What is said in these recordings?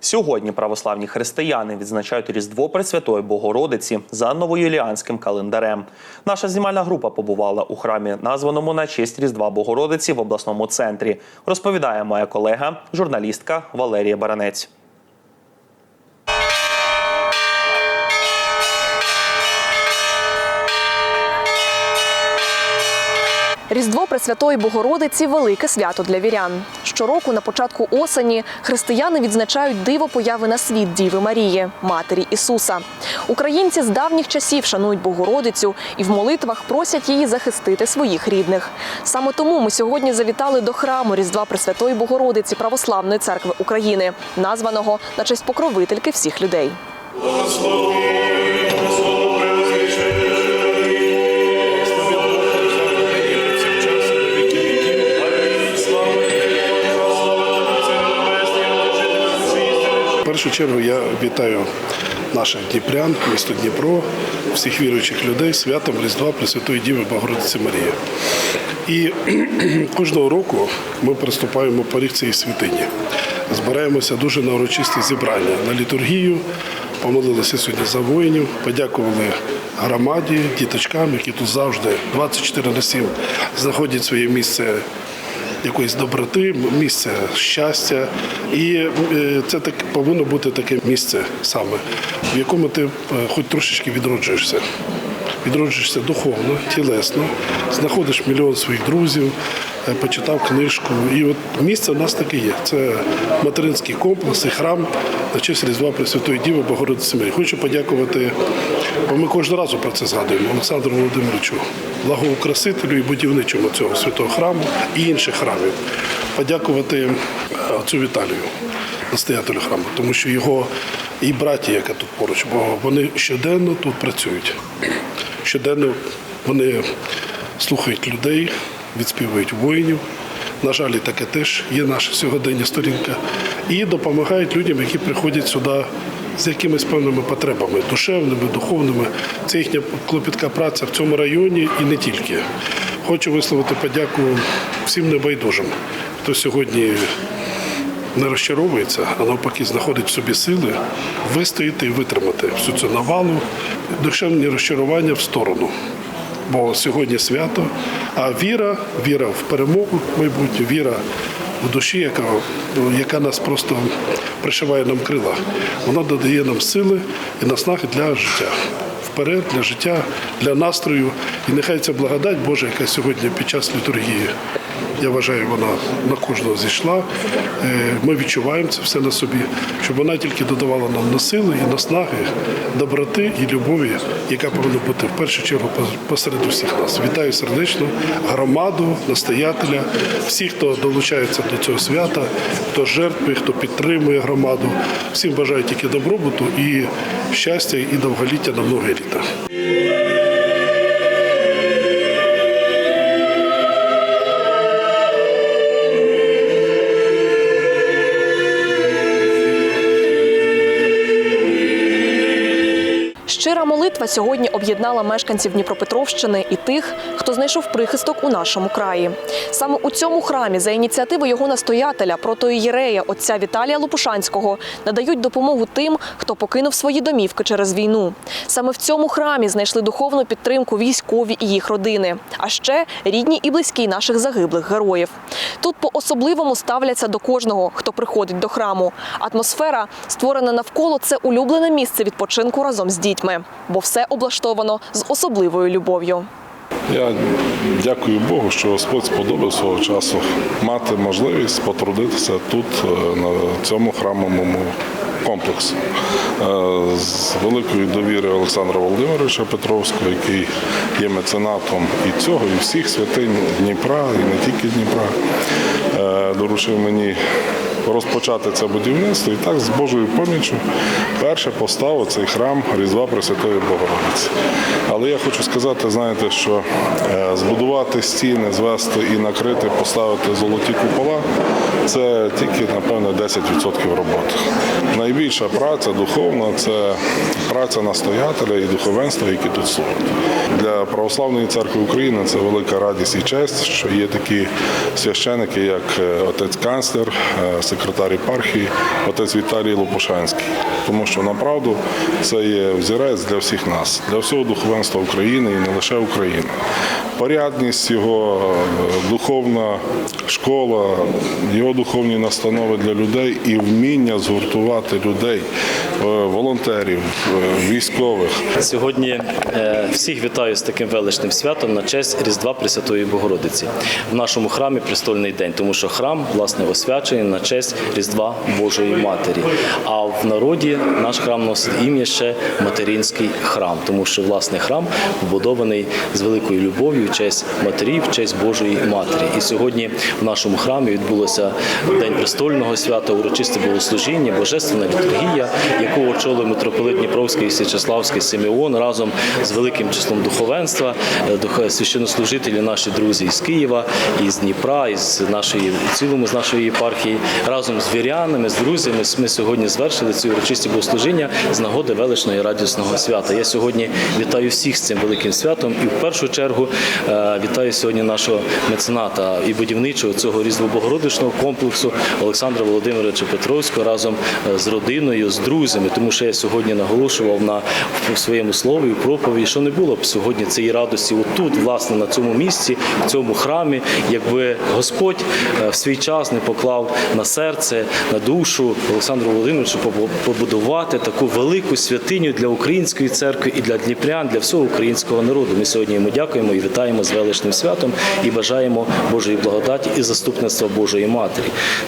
Сьогодні православні християни відзначають Різдво Пресвятої Богородиці за новоюліанським календарем. Наша знімальна група побувала у храмі, названому на честь Різдва Богородиці в обласному центрі. Розповідає моя колега, журналістка Валерія Баранець. Різдво Пресвятої Богородиці велике свято для вірян. Щороку на початку осені християни відзначають диво появи на світ Діви Марії, матері Ісуса. Українці з давніх часів шанують Богородицю і в молитвах просять її захистити своїх рідних. Саме тому ми сьогодні завітали до храму Різдва Пресвятої Богородиці Православної церкви України, названого на честь покровительки всіх людей. В першу чергу я вітаю наших дніпрян, місто Дніпро, всіх віруючих людей святом Різдва Пресвятої Діви Богородиці Марії. І кожного року ми приступаємо поріг цієї святині. Збираємося дуже на урочисті зібрання на літургію. Помолилися сьогодні за воїнів, подякували громаді, діточкам, які тут завжди 24 на 7 знаходять своє місце якоїсь доброти, місце щастя. І е, це так повинно бути таке місце саме, в якому ти е, хоч трошечки відроджуєшся. Відроджуєшся духовно, тілесно, знаходиш мільйон своїх друзів, е, почитав книжку. І от місце в нас таке є. Це материнський комплекс і храм на честь Різдва Пресвятої Діви Богородиці Марії. Хочу подякувати, бо ми кожного разу про це згадуємо, Олександру Володимировичу, благоукрасителю і будівничому цього святого храму і інших храмів. Подякувати е, отцю Віталію, настоятелю храму, тому що його і браті, яка тут поруч, бо вони щоденно тут працюють. Щоденно вони слухають людей, відспівують воїнів. На жаль, таке теж є наша сьогодення сторінка. І допомагають людям, які приходять сюди з якимись певними потребами, душевними, духовними. Це їхня клопітка праця в цьому районі і не тільки. Хочу висловити подяку всім небайдужим, хто сьогодні не розчаровується, а навпаки знаходить в собі сили вистояти і витримати всю цю навалу, душевні розчарування в сторону. Бо сьогодні свято, а віра, віра в перемогу, майбутню, віра в душі, яка, яка нас просто пришиває нам крила. Вона додає нам сили і наснаги для життя. Вперед для життя, для настрою. І нехай ця благодать Божа, яка сьогодні під час літургії, я вважаю, вона на кожного зійшла. Е, Ми відчуваємо це все на собі, щоб вона тільки додавала нам на сили і наснаги, доброти і любові, яка повинна бути в першу чергу посеред усіх нас. Вітаю сердечно громаду, настоятеля, всіх, хто долучається до цього свята, хто жертвує, хто підтримує громаду. Всім бажаю тільки добробуту і щастя, і довголіття на многі літа. Молитва сьогодні об'єднала мешканців Дніпропетровщини і тих, хто знайшов прихисток у нашому краї. Саме у цьому храмі за ініціативи його настоятеля, протоієрея отця Віталія Лопушанського, надають допомогу тим, хто покинув свої домівки через війну. Саме в цьому храмі знайшли духовну підтримку військові і їх родини, а ще рідні і близькі наших загиблих героїв. Тут по-особливому ставляться до кожного, хто приходить до храму. Атмосфера, створена навколо, це улюблене місце відпочинку разом з дітьми, бо все облаштовано з особливою любов'ю. Я дякую Богу, що Господь сподобав свого часу мати можливість потрудитися тут, е, на цьому храмовому комплексі. Е, З великої довіри Олександра Володимировича Петровського, який є меценатом і цього, і всіх святинь Дніпра, і не тільки Дніпра, е, доручив мені розпочати це будівництво і так з Божою поміччю перше поставив цей храм Різдва Пресвятої Богородиці. Але я хочу сказати, знаєте, що е, збудувати стіни, звести і накрити, поставити золоті купола це тільки, напевно, 10% роботи. Найбільша праця духовна це праця настоятеля і духовенства, які тут служать. Для Православної церкви України це велика радість і честь, що є такі священики, як е, отець канцлер, е, секретар єпархії, отець Віталій Лопушанський. Тому що направду це є взірець для всіх нас, для всього духовенства України і не лише України. Порядність, його е, духовна школа, його духовні настанови для людей і вміння згуртувати людей, е, волонтерів, е, військових. Сьогодні всіх вітаю з таким величним святом на честь Різдва Пресвятої Богородиці в нашому храмі Престольний день, тому що храм власне освячений на честь Різдва Божої Матері. А в народі наш храм носить ім'я ще материнський храм, тому що власне храм побудований з великою любов'ю в честь матері, в честь Божої Матері. І сьогодні в нашому храмі відбулося День престольного свята, урочисте богослужіння, божественна літургія, яку очолив митрополит Дніпровський і Січеславський Симеон разом з великим числом духовенства, е, священнослужителі, наші друзі із Києва, із Дніпра, із нашої цілому з нашої єпархії, разом з вірянами, з друзями. Ми сьогодні звершили ці урочисті богослужіння з нагоди величного і радісного свята. Я сьогодні вітаю всіх з цим великим святом і в першу чергу е, вітаю сьогодні нашого мецената і будівничого цього різдво-богородичного комплексу Олександра Володимировича Петровського разом е, з родиною, з друзями, тому що я сьогодні наголошував на своєму слові, проповіді, що не було б сьогодні цієї радості отут, власне, на цьому місці, в цьому храмі, якби Господь е, в свій час не поклав на серце, на душу Олександру Володимировичу побу- побудувати таку велику святиню для української церкви і для дніпрян, для всього українського народу. Ми сьогодні йому дякуємо і вітаємо з величним святом і бажаємо Божої благодаті і заступництва Божої Матері.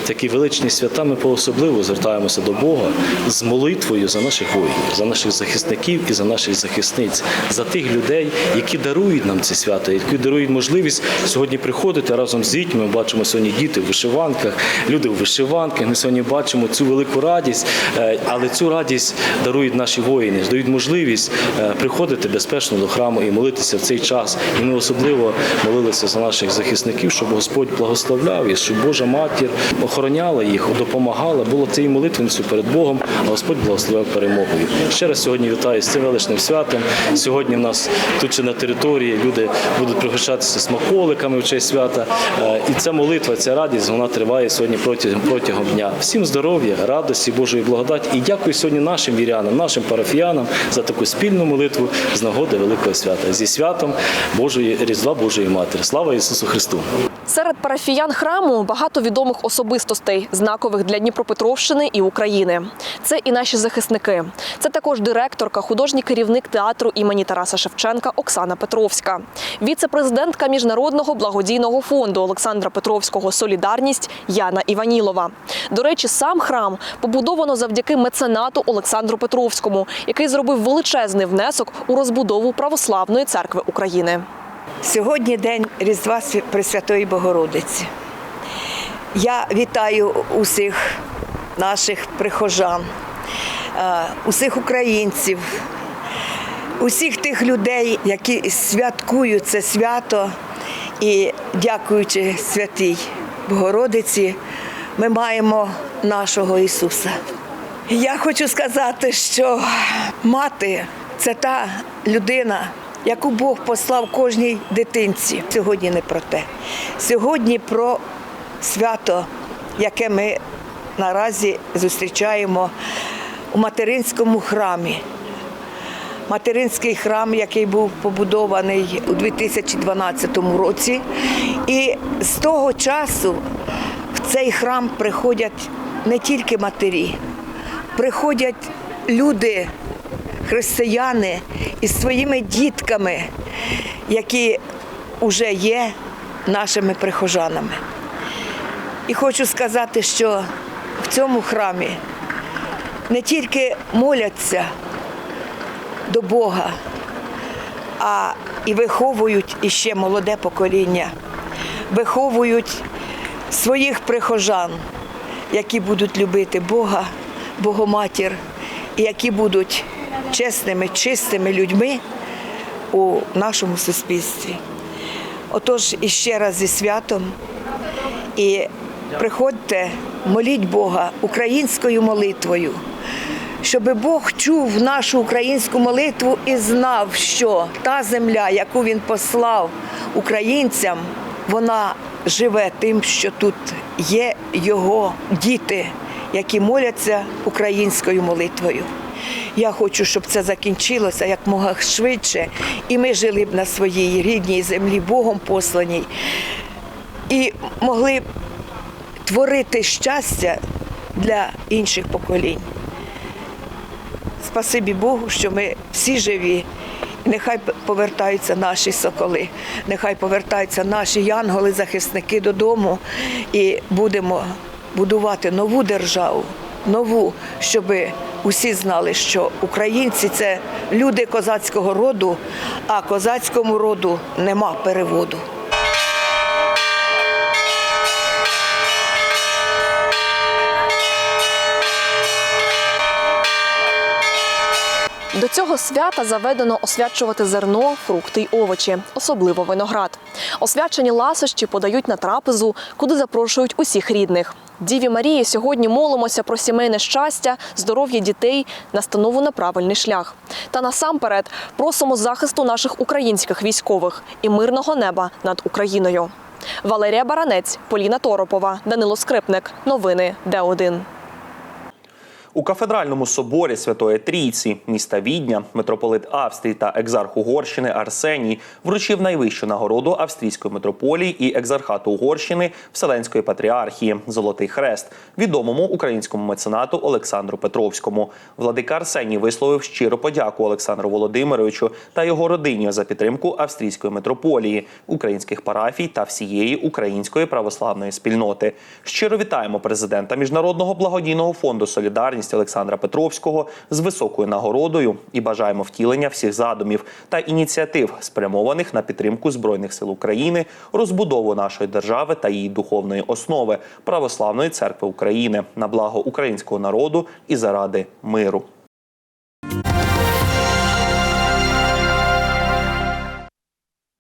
Такі величні свята ми поособливо звертаємося до Бога з молитвою за наших воїнів, за наших захисників і за наших захисниць, за тих людей, які дарують нам ці свята, які дарують можливість сьогодні приходити разом з дітьми. Ми бачимо сьогодні діти в вишиванках, люди в вишиванках. Ми сьогодні бачимо цю велику радість, е, але цю радість дарують наші воїни, дають можливість е, приходити безпечно до храму і молитися в цей час. І ми особливо молилися за наших захисників, щоб Господь благословляв і щоб Божа матір охороняла їх, допомагала, була цією молитвенцю перед Богом, а Господь благословляв перемогою. Ще раз сьогодні вітаю з цим величним святом. Сьогодні в нас тут чи на території люди будуть пригощатися смаколиками в честь свята. Е, І ця молитва, ця радість, вона триває сьогодні протягом протягом дня. Всім здоров'я, радості, Божої благодаті. І дякую сьогодні нашим вірянам, нашим парафіянам за таку спільну молитву з нагоди Великого свята. Зі святом Божої Різдва Божої Матері. Слава Ісусу Христу! Серед парафіян храму багато відомих особистостей, знакових для Дніпропетровщини і України. Це і наші захисники. Це також директорка, художній керівник театру імені Тараса Шевченка Оксана Петровська, віце-президентка міжнародного благодійного фонду Олександра Петровського Солідарність Яна Іванілова. До речі, сам храм побудовано завдяки меценату Олександру Петровському, який зробив величезний внесок у розбудову православної церкви України. Сьогодні день Різдва Свя- Пресвятої Богородиці. Я вітаю усіх наших прихожан, е, усіх українців, усіх тих людей, які святкують це свято. І дякуючи святій Богородиці, ми маємо нашого Ісуса. Я хочу сказати, що мати це та людина, яку Бог послав кожній дитинці. Сьогодні не про те. Сьогодні про свято, яке ми наразі зустрічаємо у материнському храмі. Материнський храм, який був побудований у 2012 році. І з того часу в цей храм приходять не тільки матері, приходять люди, християни із своїми дітками, які вже є нашими прихожанами. І хочу сказати, що в цьому храмі не тільки моляться до Бога, а і виховують іще молоде покоління, виховують своїх прихожан, які будуть любити Бога, Богоматір, і які будуть чесними, чистими людьми у нашому суспільстві. Отож, іще раз зі святом і приходьте, моліть Бога українською молитвою, щоб Бог чув нашу українську молитву і знав, що та земля, яку він послав українцям, вона живе тим, що тут є його діти, які моляться українською молитвою. Я хочу, щоб це закінчилося як мога швидше, і ми жили б на своїй рідній землі, Богом посланій, і могли б творити щастя для інших поколінь. Спасибі Богу, що ми всі живі. Нехай повертаються наші соколи, нехай повертаються наші янголи-захисники додому і будемо будувати нову державу, нову, щоб усі знали, що українці це люди козацького роду, а козацькому роду нема переводу. До цього свята заведено освячувати зерно, фрукти й овочі, особливо виноград. Освячені ласощі подають на трапезу, куди запрошують усіх рідних. Діві Марії сьогодні молимося про сімейне щастя, здоров'я дітей, настанову на правильний шлях. Та насамперед просимо захисту наших українських військових і мирного неба над Україною. Валерія Баранець, Поліна Торопова, Данило Скрипник. Новини Д1. У кафедральному соборі Святої Трійці міста Відня митрополит Австрії та екзарх Угорщини Арсеній вручив найвищу нагороду австрійської митрополії і екзархату Угорщини Вселенської патріархії Золотий Хрест відомому українському меценату Олександру Петровському. Владика Арсеній висловив щиру подяку Олександру Володимировичу та його родині за підтримку австрійської митрополії, українських парафій та всієї української православної спільноти. Щиро вітаємо президента Міжнародного благодійного фонду Солідарність Олександра Петровського з високою нагородою і бажаємо втілення всіх задумів та ініціатив, спрямованих на підтримку збройних сил України, розбудову нашої держави та її духовної основи православної церкви України на благо українського народу і заради миру.